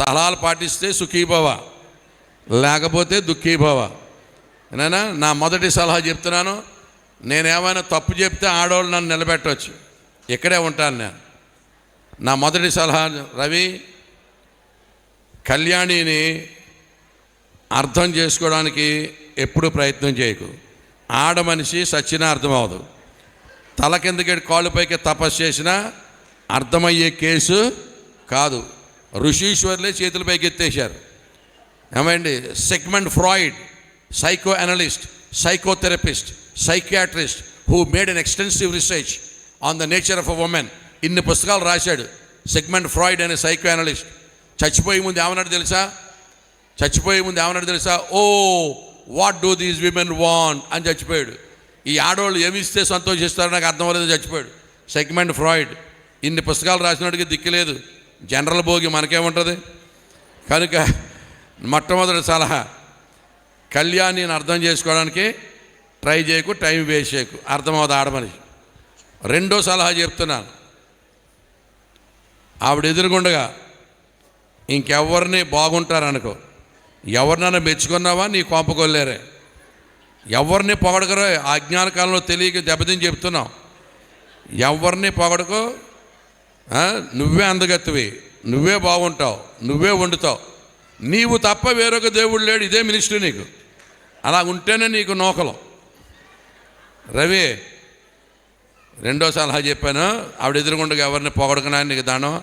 సలహాలు పాటిస్తే సుఖీభవ లేకపోతే దుఃఖీభవ నేనా నా మొదటి సలహా చెప్తున్నాను నేనేమైనా తప్పు చెప్తే ఆడవాళ్ళు నన్ను నిలబెట్టవచ్చు ఇక్కడే ఉంటాను నేను. నా మొదటి సలహా రవి కళ్యాణిని అర్థం చేసుకోవడానికి ఎప్పుడు ప్రయత్నం చేయకు. ఆడ మనిషి సచ్చిన అర్థం తల కిందకి కాళ్ళు పైకి తపస్సు చేసినా అర్థమయ్యే కేసు కాదు. ఋషీశ్వర్లే చేతుల పైకి ఎత్తేశారు ఏమండి? Sigmund Freud psychoanalyst psychotherapist psychiatrist who made an extensive research on the nature of a woman. ఇన్ని పుస్తకాలు రాశాడు. సెగ్మెంట్ ఫ్రాయిడ్ అనే సైకో అనలిస్ట్ చచ్చిపోయే ముందు ఏమన్నాడు తెలుసా? చచ్చిపోయే ముందు ఏమన్నాడు తెలుసా? ఓ what do these women want? అని చచ్చిపోయాడు. ఈ ఆడవాళ్ళు ఏమిస్తే సంతోషిస్తారో నాకు అర్థం అవ్వలేదు చచ్చిపోయాడు. Sigmund Freud. ఇన్ని పుస్తకాలు రాసినట్టుగా దిక్కులేదు జనరల్ భోగి మనకేముంటుంది? కనుక మొట్టమొదటి సలహా కళ్యాణిని అర్థం చేసుకోవడానికి ట్రై చేయకు టైం వేస్ట్ చేయకు. అర్థమవుతుంది ఆడమని రెండో సలహా చెప్తున్నాను. ఆవిడ ఎదురుగుండగా ఇంకెవరిని బాగుంటారనుకో. ఎవరినైనా మెచ్చుకున్నావా? నీ కోపకొల్లేరే ఎవరిని పొగడకరో ఆ అజ్ఞాన కాలంలో తెలియక దెబ్బతిని చెప్తున్నావు ఎవరిని పొగడకో నువ్వే అందగత్తవి. నువ్వే బాగుంటావు. నువ్వే వండుతావు. నీవు తప్ప వేరొక దేవుడు లేడు. ఇదే మినిస్ట్రీ నీకు. అలా ఉంటేనే నీకు నోకలం. రవి రెండో సలహా చెప్పాను. ఆవిడ ఎదురుగుండగా ఎవరిని పొగడకనా నీకు దానం?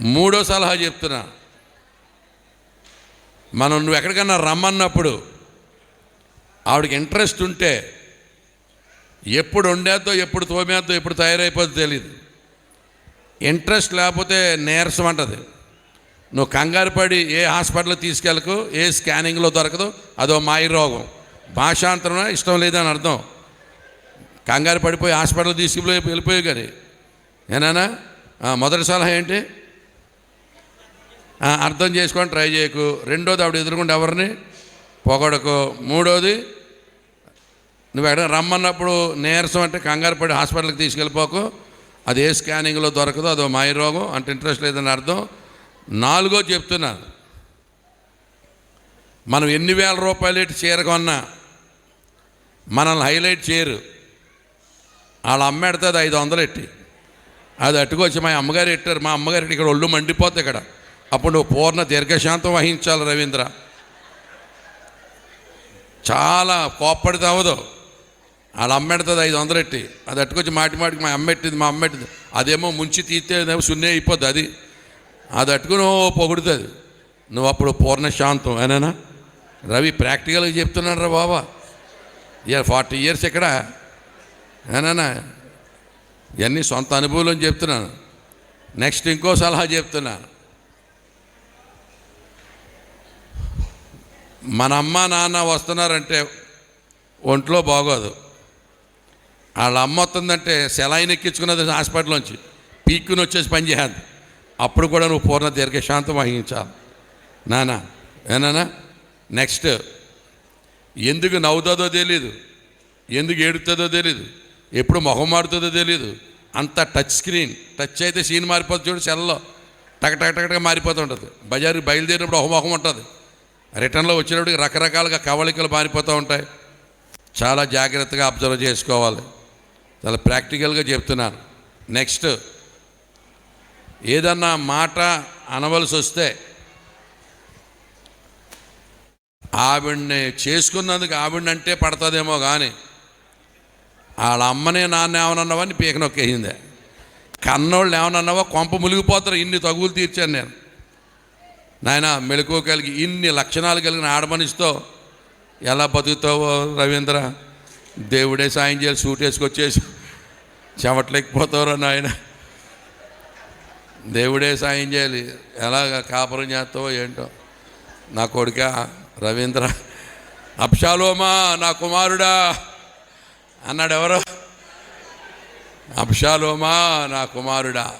మూడో సలహా చెప్తున్నా. మనం నువ్వు ఎక్కడికన్నా రమ్మన్నప్పుడు ఆవిడకి ఇంట్రెస్ట్ ఉంటే ఎప్పుడు వండేద్దో ఎప్పుడు తోమేద్దో ఎప్పుడు తయారైపోద్దో తెలియదు ఇంట్రెస్ట్ లేకపోతే నీరసం అంటది. నువ్వు కంగారు పడి ఏ హాస్పిటల్ తీసుకెళ్ళకు ఏ స్కానింగ్లో దొరకదు అదో మాయ రోగం. భాషాంతరం ఇష్టం లేదని అర్థం. కంగారు పడిపోయి హాస్పిటల్ తీసుకుపోయి వెళ్ళిపోయి కానీ. ఏనానా? మొదటి సలహా ఏంటి? అర్థం చేసుకొని ట్రై చేయకు. రెండోది ఆవిడ ఎదురుకుండా ఎవరిని? పొగడకు. మూడోది నువ్వు ఎక్కడ రమ్మన్నప్పుడు నీరసం అంటే కంగారు పడి హాస్పిటల్కి తీసుకెళ్ళిపోకు. అది ఏ స్కానింగ్లో దొరకదో అదో మాయ రోగం అంటే ఇంట్రెస్ట్ లేదని అర్థం. నాలుగో చెప్తున్నాను మనం ఎన్ని వేల రూపాయలు ఇటు చీర కొన్నా మనల్ని హైలైట్ చేయరు. వాళ్ళ అమ్మ అది ఐదు వందలు ఎట్టి. అది అట్టుకొచ్చి మా అమ్మగారు ఎట్టారు మా అమ్మగారు ఇక్కడ ఒళ్ళు మండిపోతుంది ఇక్కడ. అప్పుడు నువ్వు పూర్ణ దీర్ఘశాంతం వహించాలి రవీంద్ర. చాలా కోప్పడితే అవదు వాళ్ళ అమ్మెడుతుంది ఐదు వందలు ఎట్టి. అది అట్టుకొచ్చి మాటి మాటికి మా అమ్మెట్టింది మా అమ్మెట్టింది అదేమో ముంచి తీస్తేనేమో సున్నే అయిపోద్ది అది. అది అట్టుకుని ఓ పొగుడుతుంది. నువ్వు అప్పుడు పూర్ణ శాంతం ఏనా రవి ప్రాక్టికల్గా చెప్తున్నాడు రా బాబా. ఇయర్ ఫార్టీ ఇయర్స్ ఇక్కడ ఏనా ఇవన్నీ సొంత అనుభవం చెప్తున్నాను. నెక్స్ట్ ఇంకో సలహా చెప్తున్నాను మన అమ్మ నాన్న వస్తున్నారంటే ఒంట్లో బాగోదు. వాళ్ళ అమ్మ వస్తుందంటే సెలైన్ ఎక్కించుకున్నది హాస్పిటల్లోంచి. పీక్కుని వచ్చేసి పని చేయాలి. అప్పుడు కూడా నువ్వు పూర్ణ దీర్ఘశాంతం వహించాలి. నానా ఏనా నెక్స్ట్ ఎందుకు నవ్వుతుందో తెలీదు. ఎందుకు ఏడుతుందో తెలీదు. ఎప్పుడు మొహం మారుతుందో తెలీదు. అంత టచ్ స్క్రీన్ టచ్ అయితే సీన్ మారిపోతుంది చూడు సెల్లో. టక టక టక టక మారిపోతుంటుంది బజారు బయలుదేరినప్పుడు ఒక మొహం ఉంటుంది. రిటర్న్లో వచ్చినప్పటికి రకరకాలుగా కవళికలు మారిపోతూ ఉంటాయి. చాలా జాగ్రత్తగా అబ్జర్వ్ చేసుకోవాలి. చాలా ప్రాక్టికల్గా చెప్తున్నాను. నెక్స్ట్ ఏదన్నా మాట అనవలసి వస్తే ఆవిడ్ని చేసుకున్నందుకు ఆవిడంటే పడుతుందేమో కానీ వాళ్ళ అమ్మనే నాన్న ఏమనన్నావని పీక నొక్కేసిందే. కన్నోళ్ళు ఏమనన్నావా కొంప మునిగిపోతారు ఇన్ని తగులు తీర్చాను నేను. నాయన మెలకువ కలిగి ఇన్ని లక్షణాలు కలిగిన ఆడమనిషితో ఎలా బతుకుతావో రవీంద్ర? దేవుడే సాయం చేయాలి సూట్ వేసుకొచ్చేసి చెమట్లేకపోతావురా నాయన. దేవుడే సాయం చేయాలి. ఎలాగ కాపురం చేస్తావో ఏంటో. నా కొడుక రవీంద్ర. అప్షాలోమా నా కుమారుడా. అన్నాడు ఎవరు అప్షాలోమా నా కుమారుడా.